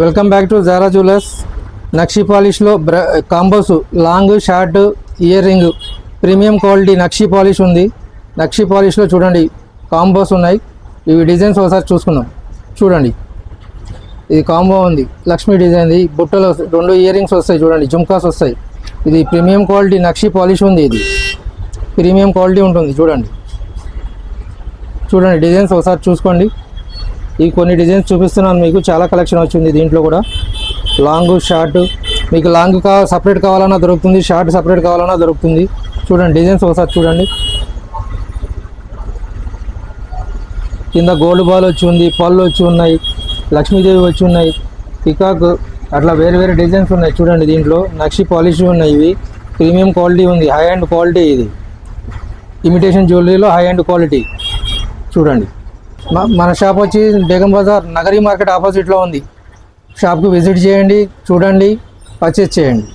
Welcome back to Zara jewellers nakshi పాలిష్లో బ్ర combos long short ear ring premium quality nakshi polish ఉంది నక్షి పాలిష్లో చూడండి combos ఉన్నాయి ఇవి designs ఒకసారి చూసుకుందాం చూడండి ఇది కాంబో ఉంది లక్ష్మీ డిజైన్ది బుట్టలు బుట్టలో రెండు ఇయర్ రింగ్స్ వస్తాయి చూడండి జుమ్కాస్ వస్తాయి ఇది ప్రీమియం క్వాలిటీ నక్షి పాలిష్ ఉంది ఇది ప్రీమియం క్వాలిటీ ఉంటుంది చూడండి చూడండి డిజైన్స్ ఒకసారి చూసుకోండి ఈ కొన్ని డిజైన్స్ చూపిస్తున్నాను మీకు. చాలా కలెక్షన్ వచ్చింది దీంట్లో కూడా. లాంగ్ షార్ట్ మీకు లాంగ్ కా సపరేట్ కావాలన్నా దొరుకుతుంది షార్ట్ సపరేట్ కావాలన్నా దొరుకుతుంది. చూడండి డిజైన్స్ ఒకసారి చూడండి. కింద గోల్డ్ బాల్ వచ్చి ఉంది పళ్ళు వచ్చి ఉన్నాయి లక్ష్మీదేవి వచ్చి ఉన్నాయి పికాక్ అట్లా వేరే వేరే డిజైన్స్ ఉన్నాయి. చూడండి దీంట్లో. నక్షి పాలిష్ ఉన్నాయి ఇవి. ప్రీమియం క్వాలిటీ ఉంది. హై అండ్ క్వాలిటీ ఇది. ఇమిటేషన్ జ్యువెలరీలో హై అండ్ క్వాలిటీ చూడండి. మన షాప్ వచ్చి బేగం బజార్ నగరీ మార్కెట్ ఆపోజిట్లో ఉంది. షాప్కి విజిట్ చేయండి చూడండి పర్చేస్ చేయండి.